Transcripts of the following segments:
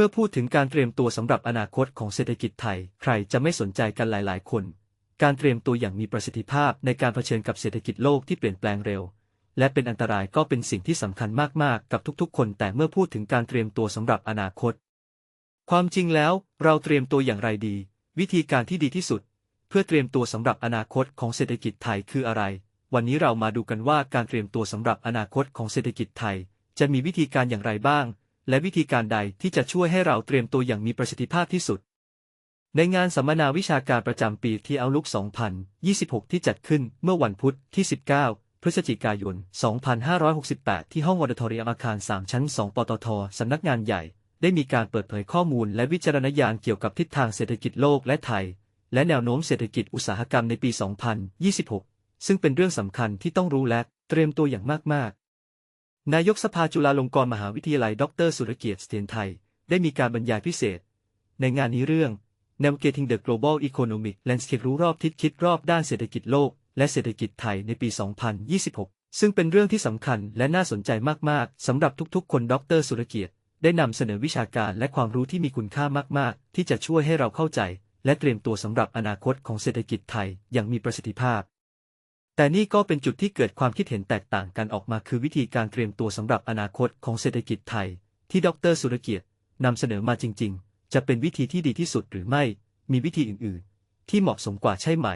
มื่อพูดถึงการเตรียมตัวสำหรับอนาคตของเศรษฐกิจไทย ใครจะไม่สนใจกันหลาย ๆ คน การเตรียมตัวอย่างมีประสิทธิภาพในการเผชิญกับเศรษฐกิจโลกที่เปลี่ยนแปลงเร็ว และเป็นอันตรายก็เป็นสิ่งที่สำคัญมาก ๆ กับทุก ๆ คน แต่เมื่อพูดถึงการเตรียมตัวสำหรับอนาคต ความจริงแล้ว เราเตรียมตัวอย่างไรดี วิธีการที่ดีที่สุด เพื่อเตรียมตัวสำหรับอนาคตของเศรษฐกิจไทยคืออะไร วันนี้เรามาดูกันว่าการเตรียมตัวสำหรับอนาคตของเศรษฐกิจไทยจะมีวิธีการอย่างไรบ้าง และวิธีการใดที่จะช่วยให้เราเตรียมตัวอย่างมีประสิทธิภาพที่สุด ในงานสัมมนาวิชาการประจำปีที่เอาลุก 2026 ที่จัดขึ้นเมื่อวันพุธที่ 19 พฤศจิกายน 2568 ที่ห้องออดทอรียมอาคาร 3 ชั้น 2 ปตท สำนักงานใหญ่ ได้มีการเปิดเผยข้อมูลและวิจารณญาณเกี่ยวกับทิศทางเศรษฐกิจโลกและไทย และแนวโน้มเศรษฐกิจอุตสาหกรรมในปี 2026 ซึ่งเป็นเรื่องสำคัญที่ต้องรู้และเตรียมตัวอย่างมากๆ นายกสภาจุฬาลงกรณ์มหาวิทยาลัย ดร สุรเกียรติเสถียรไทย ได้มีการบรรยายพิเศษ ในงานนี้เรื่อง Navigating the Global Economic Landscape รู้รอบทิศคิดรอบด้านเศรษฐกิจโลก และเศรษฐกิจไทยในปี 2026 ซึ่งเป็นเรื่องที่สำคัญและน่าสนใจมาก ๆ สำหรับทุก ๆ คน ดร สุรเกียรติ ได้นำเสนอวิชาการและความรู้ที่มีคุณค่ามาก ๆ ที่จะช่วยให้เราเข้าใจ และเตรียมตัวสำหรับอนาคตของเศรษฐกิจไทยอย่างมีประสิทธิภาพ แต่นี่ก็เป็นจุดที่เกิดความคิดเห็นแตกต่างกันออกมาคือวิธีการเตรียมตัวสำหรับอนาคตของเศรษฐกิจไทย ที่ดรสุรเกียรตินำเสนอมาจริง ๆ จะเป็นวิธีที่ดีที่สุดหรือไม่ มีวิธีอื่นๆ ที่เหมาะสมกว่าใช่ไหม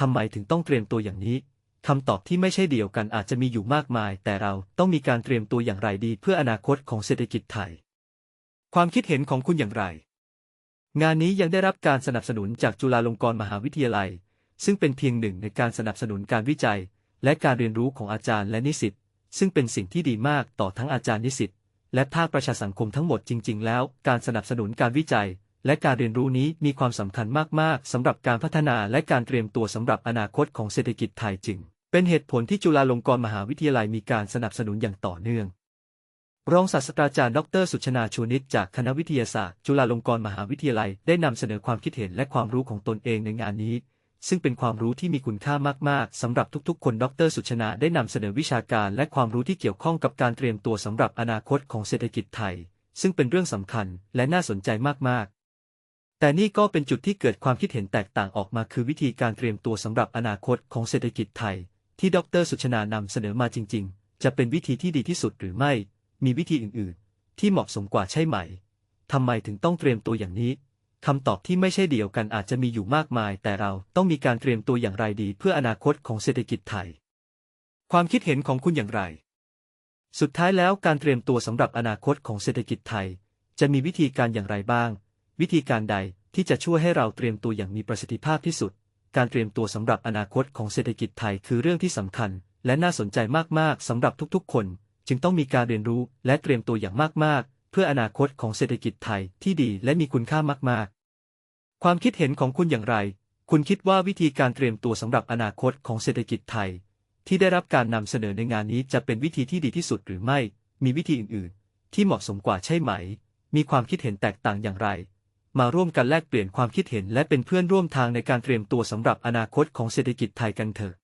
ทำไมถึงต้องเตรียมตัวอย่างนี้คำตอบที่ไม่ใช่เดียวกันอาจจะมีอยู่มากมาย แต่เราต้องมีการเตรียมตัวอย่างไรดี เพื่ออนาคตของเศรษฐกิจไทย ความคิดเห็นของคุณอย่างไร งานนี้ยังได้รับการสนับสนุนจากจุฬาลงกรณ์มหาวิทยาลัย ซึ่งเป็นเพียงหนึ่งในการสนับสนุนการวิจัย และการเรียนรู้ของอาจารย์และนิสิต ซึ่งเป็นสิ่งที่ดีมากต่อทั้งอาจารย์นิสิต และภาคประชาสังคมทั้งหมดจริง ๆ แล้ว การสนับสนุนการวิจัย และการเรียนรู้นี้มีความสำคัญมาก ๆสำหรับการพัฒนาและการเตรียมตัวสำหรับอนาคตของเศรษฐกิจไทยจึงเป็นเหตุผลที่จุฬาลงกรณ์มหาวิทยาลัยมีการสนับสนุนอย่างต่อเนื่องรองศาสตราจารย์ดร สุชนาชูนิตจากคณะวิทยาศาสตร์ จุฬาลงกรณ์มหาวิทยาลัยได้นำเสนอความคิดเห็นและความรู้ของตนเองในงานนี้ ซึ่งเป็นความรู้ที่มีคุณค่ามากๆสำหรับทุกๆ คนดรสุชนาได้นำเสนอวิชาการและความรู้ที่เกี่ยวข้องกับการเตรียมตัวสำหรับอนาคตของเศรษฐกิจไทย ซึ่งเป็นเรื่องสำคัญและน่าสนใจมากๆ แต่นี่ก็เป็นจุดที่เกิดความคิดเห็นแตกต่างออกมาคือวิธีการเตรียมตัวสำหรับอนาคตของเศรษฐกิจไทย ที่ดรสุชนานำเสนอมาจริง ๆ จะเป็นวิธีที่ดีที่สุดหรือไม่ มีวิธีอื่นๆ ที่เหมาะสมกว่าใช่ไหมทำไมถึงต้องเตรียมตัวอย่างนี้ คำตอบที่ไม่ใช่เดียวกันอาจจะมีอยู่มากมาย แต่เราต้องมีการเตรียมตัวอย่างไรดี เพื่ออนาคตของเศรษฐกิจไทย ความคิดเห็นของคุณอย่างไร สุดท้ายแล้วการเตรียมตัวสำหรับอนาคตของเศรษฐกิจไทย จะมีวิธีการอย่างไรบ้าง วิธีการใดที่จะช่วยให้เราเตรียมตัวอย่างมีประสิทธิภาพที่สุด การเตรียมตัวสำหรับอนาคตของเศรษฐกิจไทยคือเรื่องที่สำคัญ และน่าสนใจมากๆสำหรับทุกๆ คน จึงต้องมีการเรียนรู้และเตรียมตัวอย่างมากๆ เพื่ออนาคตของเศรษฐกิจไทยที่ดีและมีคุณค่ามากๆ ความคิดเห็นของคุณอย่างไร คุณคิดว่าวิธีการเตรียมตัวสำหรับอนาคตของเศรษฐกิจไทย ที่ได้รับการนำเสนอในงานนี้จะเป็นวิธีที่ดีที่สุดหรือไม่ มีวิธีอื่นๆ ที่เหมาะสมกว่าใช่ไหม มีความคิดเห็นแตกต่างอย่างไร มาร่วมกันแลกเปลี่ยนความคิดเห็นและเป็นเพื่อนร่วมทางในการเตรียมตัวสำหรับอนาคตของเศรษฐกิจไทยกันเถอะ